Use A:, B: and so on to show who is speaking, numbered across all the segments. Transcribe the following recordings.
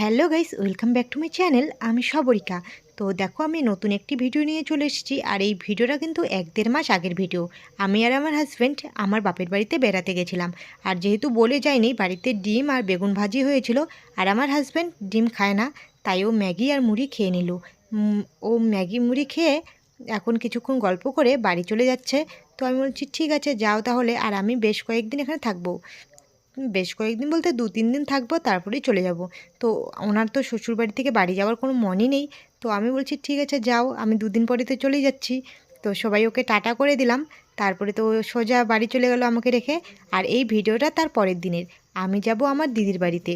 A: Hello guys welcome back to my channel আমি সবরিকা। তো দেখো, আমি নতুন একটি ভিডিও নিয়ে চলে এসেছি, আর এই ভিডিওটা কিন্তু এক দেড় মাস আগের ভিডিও আমি আর আমার হাজব্যান্ড আমার বাপের বাড়িতে বেড়াতে গেছিলাম, আর যেহেতু বলে যায়নি, বাড়িতে ডিম আর বেগুন ভাজি হয়েছিল, আর আমার হাজব্যান্ড ডিম খায় না, তাই ও ম্যাগি আর মুড়ি খেয়ে নিল। ও ম্যাগি মুড়ি খেয়ে এখন কিছুক্ষণ গল্প করে বাড়ি চলে যাচ্ছে। তো আমি বলছি, ঠিক আছে, যাও তাহলে। আর আমি বেশ কয়েকদিন এখানে থাকব। বেশ কয়েকদিন বলতে দু তিন দিন থাকব তারপরেই চলে যাব। তো ওনার তো শ্বশুরবাড়ি থেকে বাড়ি যাওয়ার কোনো মনই নেই। তো আমি বলছি ঠিক আছে যাও আমি দুদিন পরে তো চলেই যাচ্ছি। তো সবাই ওকে টাটা করে দিলাম। তারপরে তো সোজা বাড়ি চলে গেল আমাকে রেখে। আর এই ভিডিওটা তার পরের দিনের। আমি যাব আমার দিদির বাড়িতে।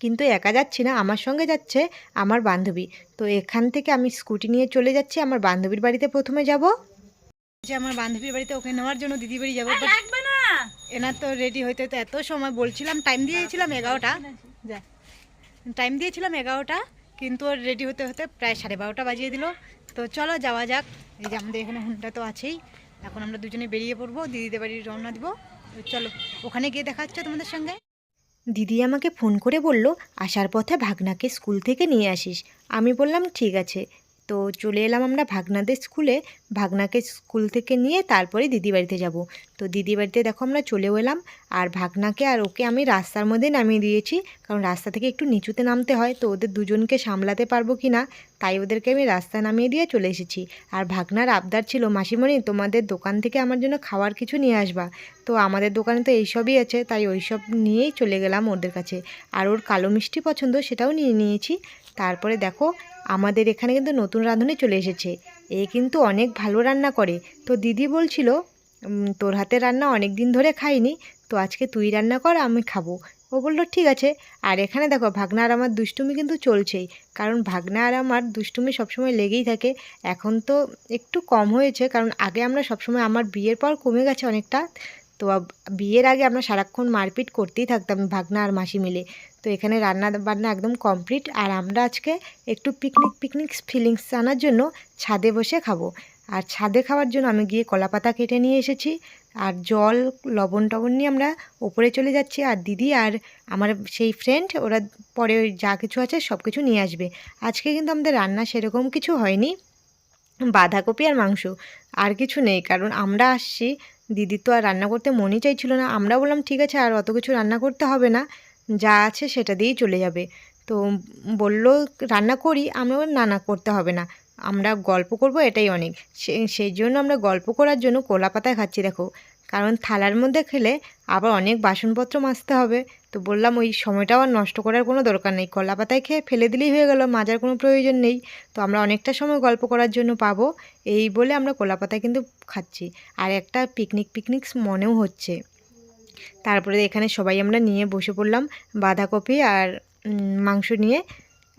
A: কিন্তু একা যাচ্ছি না আমার সঙ্গে যাচ্ছে আমার বান্ধবী। তো এখান থেকে আমি স্কুটি নিয়ে চলে যাচ্ছি আমার বান্ধবীর বাড়িতে প্রথমে যাব। যে আমার বান্ধবীর বাড়িতে ওকে নেওয়ার জন্য দিদি বাড়ি যাব। এনার তো রেডি হইতে হইতে এত সময় বলছিলাম টাইম দিয়েছিলাম এগারোটা। যা টাইম দিয়েছিলাম এগারোটা, কিন্তু ওর রেডি হতে হতে প্রায় সাড়ে বারোটা বাজিয়ে দিল। তো চলো যাওয়া যাক, এই যে আমাদের এখানে হুন্ডা তো আছেই। এখন আমরা দুজনে বেরিয়ে পড়ব, দিদিদের বাড়ি রওনা দিব। চলো, ওখানে গিয়ে দেখা তোমাদের সঙ্গে। দিদি আমাকে ফোন করে বলল, আসার পথে ভাগনাকে স্কুল থেকে নিয়ে আসিস। আমি বললাম, ঠিক আছে। তো চলে এলাম আমরা ভাগনাদের স্কুলে। ভাগনাকে স্কুল থেকে নিয়ে তারপরে দিদি বাড়িতে যাব। তো দিদি বাড়িতে দেখো আমরা চলেও এলাম। আর ভাগনাকে আর ওকে আমি রাস্তার মধ্যে নামিয়ে দিয়েছি। কারণ রাস্তা থেকে একটু নিচুতে নামতে হয়। তো ওদের দুজনকে সামলাতে পারব কি না, তাই ওদেরকে আমি রাস্তা নামিয়ে দিয়ে চলে এসেছি। আর ভাগনার আবদার ছিল, মাসিমণি, তোমাদের দোকান থেকে আমার জন্য খাওয়ার কিছু নিয়ে আসবা। তো আমাদের দোকানে তো এইসবই আছে, তাই ওইসব নিয়েই চলে গেলাম ওদের কাছে। আর ওর কালো মিষ্টি পছন্দ সেটাও নিয়ে নিয়েছি। তারপরে দেখো আমাদের এখানে কিন্তু নতুন রাঁধুনি চলে এসেছে। এ কিন্তু অনেক ভালো রান্না করে। তো দিদি বলছিল তোর হাতে রান্না অনেক দিন ধরে খাইনি, তো আজকে তুই রান্না কর, আমি খাব। ও বলল, ঠিক আছে। আর এখানে দেখো, ভাগনা আর আমার দুষ্টুমি কিন্তু চলছেই। কারণ ভাগনা আর আমার দুষ্টুমি সবসময় লেগেই থাকে। এখন তো একটু কম হয়েছে, কারণ আগে আমরা সবসময়, আমার বিয়ের পর কমে গেছে অনেকটা। তো বিয়ের আগে আমরা সারাক্ষণ মারপিট করতেই থাকতাম ভাগনা আর মাসি মিলে। তো এখানে রান্না বান্না একদম কমপ্লিট আর আমরা আজকে একটু পিকনিক পিকনিক ফিলিংস আনার জন্য ছাদে বসে খাব। আর ছাদে খাওয়ার জন্য আমি গিয়ে কলা পাতা কেটে নিয়ে এসেছি। আর জল, লবণ টবণ নিয়ে আমরা ওপরে চলে যাচ্ছি। আর দিদি আর আমার সেই ফ্রেন্ড ওরা পরে যা কিছু আছে সব কিছু নিয়ে আসবে। আজকে কিন্তু আমাদের রান্না সেরকম কিছু হয়নি। বাঁধাকপি আর মাংস। আর কিছু নেই। কারণ আমরা আসছি দিদি তো আর রান্না করতে মনই চাইছিল না। আমরা বললাম, ঠিক আছে, আর অত কিছু রান্না করতে হবে না। যা আছে সেটা দিয়েই চলে যাবে। তো বলল, রান্না করি। আমরা না না, করতে হবে না। আমরা গল্প করব, এটাই অনেক। সেই জন্য আমরা গল্প করার জন্য কোলা পাতায় খাচ্ছি, দেখো। কারণ থালার মধ্যে খেলে আবার অনেক বাসনপত্র মাজতে হবে। তো বললাম ওই সময়টাও আর নষ্ট করার কোনো দরকার নেই। কলা পাতায় খেয়ে ফেলে দিলেই হয়ে গেল, মাজার কোনো প্রয়োজন নেই। তো আমরা অনেকটা সময় গল্প করার জন্য পাবো। এই বলে আমরা কলা পাতায় কিন্তু খাচ্ছি। আর একটা পিকনিক পিকনিক মনেও হচ্ছে। তারপরে এখানে সবাই আমরা নিয়ে বসে পড়লাম বাঁধাকপি আর মাংস নিয়ে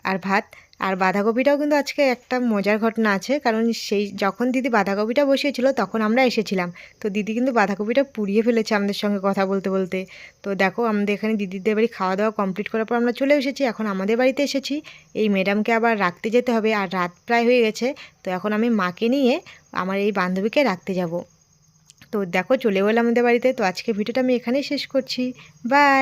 A: আর ভাত। আর বাঁধাকপিটাও কিন্তু আজকে একটা মজার ঘটনা আছে, কারণ সেই যখন দিদি বাঁধাকপিটা বসিয়েছিল তখন আমরা এসেছিলাম। তো দিদি কিন্তু বাঁধাকপিটা পুড়িয়ে ফেলেছে আমাদের সঙ্গে কথা বলতে বলতে। তো দেখো, আমাদের এখানে দিদিদের বাড়ি খাওয়া দাওয়া কমপ্লিট করার পর আমরা চলে এসেছি, এখন আমাদের বাড়িতে এসেছি। এই ম্যাডামকে আবার রাখতে যেতে হবে, আর রাত প্রায় হয়ে গেছে, তো এখন আমি মাকে নিয়ে আমার এই বান্ধবীকে রাখতে যাব। তো দেখো চলে এলাম আমাদের বাড়িতে। তো আজকে ভিডিওটা আমি এখানেই শেষ করছি। বাই